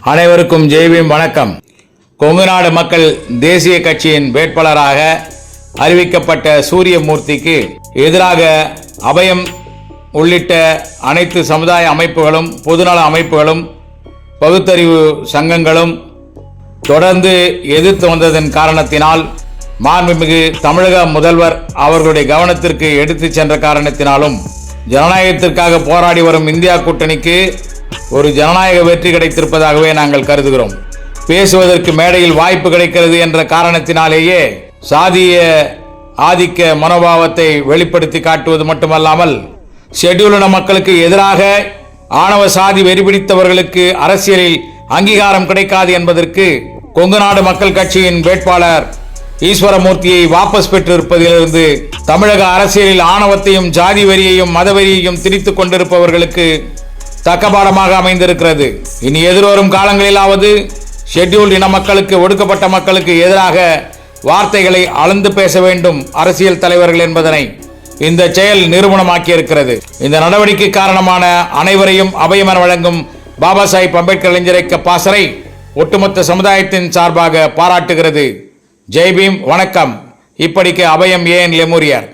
அனைவருக்கும் ஜெய்பீம் வணக்கம். கொங்குநாடு மக்கள் தேசிய கட்சியின் வேட்பாளராக அறிவிக்கப்பட்ட சூரியமூர்த்திக்கு எதிராக அபயம் உள்ளிட்ட அனைத்து சமுதாய அமைப்புகளும் பொதுநல அமைப்புகளும் பகுத்தறிவு சங்கங்களும் தொடர்ந்து எதிர்த்து வந்ததன் காரணத்தினால் மாண்புமிகு தமிழக முதல்வர் அவர்களுடைய கவனத்திற்கு எடுத்துச் சென்ற காரணத்தினாலும் ஜனநாயகத்திற்காக போராடி வரும் இந்தியா கூட்டணிக்கு ஒரு ஜனநாயக வெற்றி கிடைத்திருப்பதாகவே நாங்கள் கருதுகிறோம். பேசுவதற்கு மேடையில் வாய்ப்பு கிடைக்கிறது என்ற காரணத்தினாலேயே சாதிய ஆதிக்க மனோபாவத்தை வெளிப்படுத்தி காட்டுவது மட்டுமல்லாமல் ஷெட்யூலின மக்களுக்கு எதிராக ஆணவ சாதி வெறிபிடித்தவர்களுக்கு அரசியலில் அங்கீகாரம் கிடைக்காது என்பதற்கு கொங்கு நாடு மக்கள் கட்சியின் வேட்பாளர் ஈஸ்வரமூர்த்தியை வாபஸ் பெற்றிருப்பதிலிருந்து தமிழக அரசியலில் ஆணவத்தையும் ஜாதி வரியையும் மதவெறியையும் திரித்துக் கொண்டிருப்பவர்களுக்கு தக்கபாடமாக அமைந்திருக்கிறது. இனி எதிர்வரும் காலங்களிலாவது ஷெட்யூல்ட் இன மக்களுக்கு ஒடுக்கப்பட்ட மக்களுக்கு எதிராக வார்த்தைகளை அளந்து பேச வேண்டும் அரசியல் தலைவர்கள் என்பதனை இந்த செயல் நிரூபணமாக்கியிருக்கிறது இந்த நடவடிக்கை காரணமான அனைவரையும் அபயமன வழங்கும் பாபா சாஹிப் அம்பேத்கர் இளைஞரைக்க பாசறை ஒட்டுமொத்த சமுதாயத்தின் சார்பாக பாராட்டுகிறது. ஜெய்பீம் வணக்கம். இப்படிக்கு அபயம் ஏன் லெமூரியர்?